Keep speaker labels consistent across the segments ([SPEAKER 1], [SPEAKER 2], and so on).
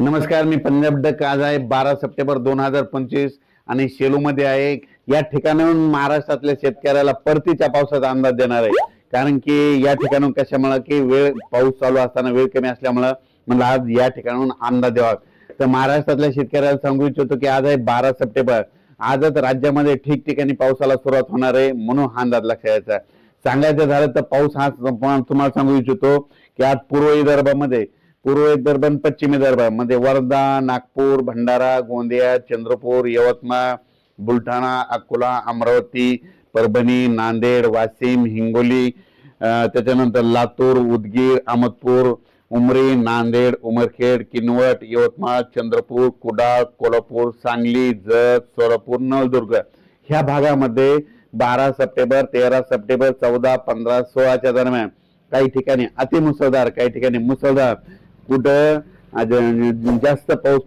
[SPEAKER 1] नमस्कार मी पंजाब डक. आज आहे बारा सप्टेंबर दोन हजार पंचवीस आणि शेलूमध्ये आहे. या ठिकाणाहून महाराष्ट्रातल्या शेतकऱ्याला परतीच्या पावसाचा अंदाज देणार आहे. कारण की या ठिकाणून कशामुळं की वेळ पाऊस चालू असताना वेळ कमी असल्यामुळं मला आज या ठिकाणाहून अंदाज द्यावा. तर महाराष्ट्रातल्या शेतकऱ्याला सांगू इच्छितो की आज आहे बारा सप्टेंबर. आजच राज्यामध्ये ठिकठिकाणी पावसाला सुरुवात होणार आहे म्हणून हा अंदाज लक्षात यायचा सांगायचं झालं तर पाऊस हा तुम्हाला सांगू इच्छितो की आज पूर्व विदर्भामध्ये पूर्व विदर्भ आणि पश्चिम विदर्भामध्ये वर्धा नागपूर भंडारा गोंदिया चंद्रपूर यवतमाळ बुलढाणा अकोला अमरावती परभणी नांदेड वाशिम हिंगोली त्याच्यानंतर लातूर उदगीर अहमदपूर उमरी नांदेड उमरखेड किनवट यवतमाळ चंद्रपूर कुडाळ कोल्हापूर सांगली जत सोलापूर नळदुर्ग. ह्या भागामध्ये बारा सप्टेंबर तेरा सप्टेंबर चौदा पंधरा सोळाच्या दरम्यान काही ठिकाणी अतिमुसळधार काही ठिकाणी मुसळधार कुठं? आज जास्त पाऊस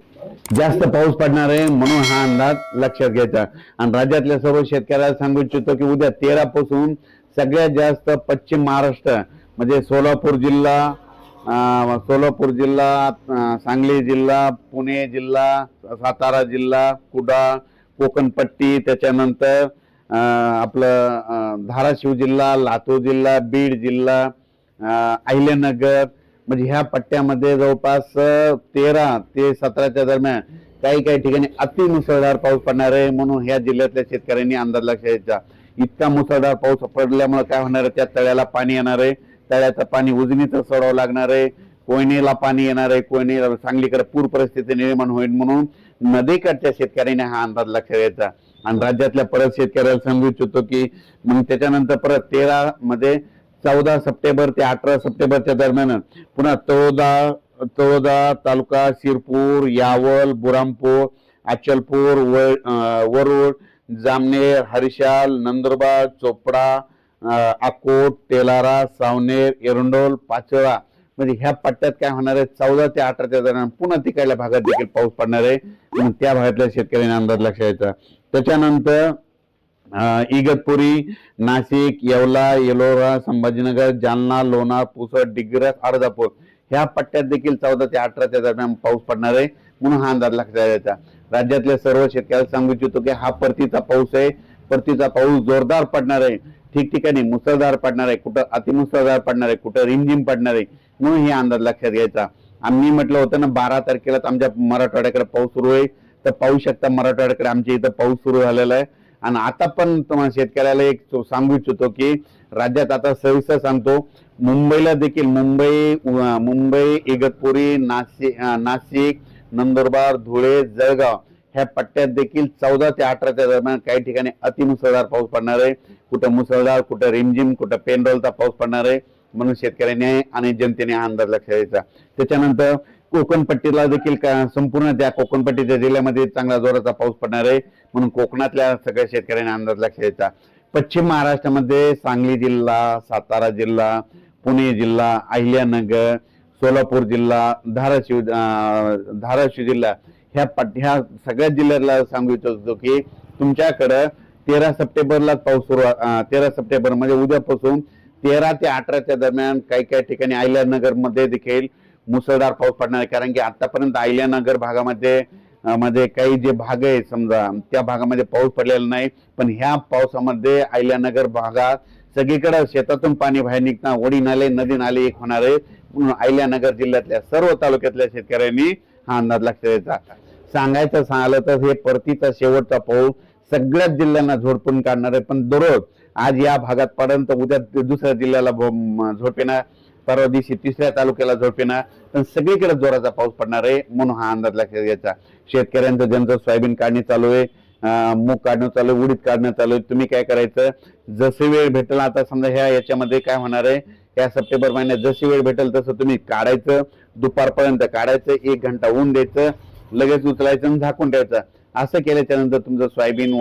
[SPEAKER 1] जास्त पाऊस पडणार आहे म्हणून हा अंदाज लक्षात घ्यायचा. आणि राज्यातल्या सर्व शेतकऱ्याला सांगू इच्छितो की उद्या तेरा पासून सगळ्यात जास्त पश्चिम महाराष्ट्र म्हणजे सोलापूर जिल्हा सोलापूर जिल्हा सांगली जिल्हा पुणे जिल्हा सातारा जिल्हा कुडा कोकणपट्टी त्याच्यानंतर आपलं धाराशिव जिल्हा लातूर जिल्हा बीड जिल्हा अहिल्यानगर म्हणजे ह्या पट्ट्यामध्ये जवळपास तेरा ते सतराच्या दरम्यान काही काही ठिकाणी अति मुसळधार पाऊस पडणार आहे म्हणून ह्या जिल्ह्यातल्या शेतकऱ्यांनी अंदाज लक्ष घ्यायचा इतका मुसळधार पाऊस पडल्यामुळे काय होणार आहे? त्या तळ्याला पाणी येणार आहे. तळ्याचं पाणी उजनीचं सोडावं लागणार आहे. कोयनेला पाणी येणार आहे. कोयने सांगलीकडे पूर परिस्थिती निर्माण होईल म्हणून नदीकडच्या शेतकऱ्यांनी हा अंदाज लक्षात घ्यायचा आणि राज्यातल्या परत शेतकऱ्याला समजू इच्छितो की मग त्याच्यानंतर परत तेरा मध्ये चौदा सप्टेंबर ते अठरा सप्टेंबरच्या दरम्यान पुन्हा तळोदा तळोदा तालुका शिरपूर यावल बुरामपूर अचलपूर वरुड जामनेर हरिशाल नंदुरबार चोपडा अकोट तेलारा सावनेर एरंडोल पाचोळा. म्हणजे ह्या पट्ट्यात काय होणार आहे? चौदा ते अठराच्या दरम्यान पुन्हा तिकडल्या भागात देखील पाऊस पडणार आहे. त्या भागातल्या शेतकऱ्यांनी अंदाज लक्षात घ्यायचा. त्याच्यानंतर इगतपुरी नाशिक येवला येलोरा संभाजीनगर जालना लोणार पुसद डिग्रस अर्धापूर ह्या पट्ट्यात देखील चौदा ते अठराच्या दरम्यान पाऊस पडणार आहे. म्हणून हा अंदाज लक्षात द्यायचा राज्यातल्या सर्व शेतकऱ्याला सांगू इच्छितो की हा परतीचा पाऊस आहे. परतीचा पाऊस जोरदार पडणार आहे. ठिकठिकाणी मुसळधार पडणार आहे. कुठं अतिमुसळधार पडणार आहे. कुठं रिमझिम पडणार आहे. म्हणून हे अंदाज लक्षात घ्यायचा. आम्ही म्हटलं होतं ना बारा तारखेला आमच्या मराठवाड्याकडे पाऊस सुरू आहे. तर पाहू शकता मराठवाड्याकडे आमच्या इथं पाऊस सुरू झालेला आहे. आणि आता पण तुम्हाला शेतकऱ्याला एक सांगू इच्छितो की राज्यात आता सविस्तर सांगतो. मुंबईला देखील मुंबई मुंबई इगतपुरी नाशिक नाशिक नंदुरबार धुळे जळगाव ह्या पट्ट्यात देखील चौदा ते अठराच्या दरम्यान काही ठिकाणी अतिमुसळधार पाऊस पडणार आहे. कुठं मुसळधार कुठं रिमझिम कुठं पेनडोलचा पाऊस पडणार आहे. म्हणून शेतकऱ्यांनी आणि जनतेने हा अंदाज लक्षात घ्यायचा. त्याच्यानंतर कोकणपट्टीला देखील का- संपूर्ण त्या कोकणपट्टीच्या जिल्ह्यामध्ये चांगला जोराचा पाऊस पडणार आहे. म्हणून कोकणातल्या सगळ्या शेतकऱ्यांनी अंदाज लक्षात घ्यायचा पश्चिम महाराष्ट्रामध्ये सांगली जिल्हा सातारा जिल्हा पुणे जिल्हा अहिल्यानगर सोलापूर जिल्हा धाराशिव धाराशिव जिल्हा ह्या पट ह्या सगळ्या जिल्ह्याला सांगू इच्छितो की तुमच्याकडं तेरा सप्टेंबरलाच पाऊस सुरू तेरा सप्टेंबर म्हणजे उद्यापासून तेरा ते अठराच्या दरम्यान काही काही ठिकाणी अहिल्यानगरमध्ये देखील मुसळधार पाऊस पडणार आहे. कारण की आतापर्यंत अहिल्यानगर भागामध्ये मध्ये काही जे भाग आहे समजा त्या भागामध्ये पाऊस पडलेला नाही. पण ह्या पावसामध्ये अहिल्यानगर भागात सगळीकडे शेतातून पाणी बाहेर निघता वडी नाले नदी नाले एक होणार आहे म्हणून अहिल्यानगर जिल्ह्यातल्या सर्व तालुक्यातल्या शेतकऱ्यांनी हा अंदाज लक्षात द्यायचा सांगायचं सांगलं तर हे परतीचा शेवटचा पाऊस सगळ्याच जिल्ह्यांना झोडपून काढणार आहे. पण दररोज आज या भागात पर्यंत उद्या दुसऱ्या जिल्ह्याला भो- झोडपेना परवा दिवशी तिसऱ्या तालुक्याला झोपेना पण सगळीकडे जोराचा पाऊस पडणार आहे म्हणून हा अंदाज लक्षात घ्यायचा. शेतकऱ्यांचं ज्यांचं सोयाबीन काढणी चालू आहे मूग काढणं चालू आहे उडीद काढणं चालू आहे तुम्ही काय करायचं? जसे वेळ भेटेल आता समजा ह्या याच्यामध्ये काय होणार आहे या सप्टेंबर महिन्यात जशी वेळ भेटेल तसं तुम्ही काढायचं दुपारपर्यंत काढायचं एक घंटा ऊन द्यायचं लगेच उचलायचं आणि झाकून ठेवायचं. असं केल्याच्यानंतर तुमचं सोयाबीन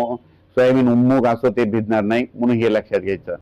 [SPEAKER 1] सोयाबीन मूग असं ते भिजणार नाही म्हणून हे लक्षात घ्यायचं.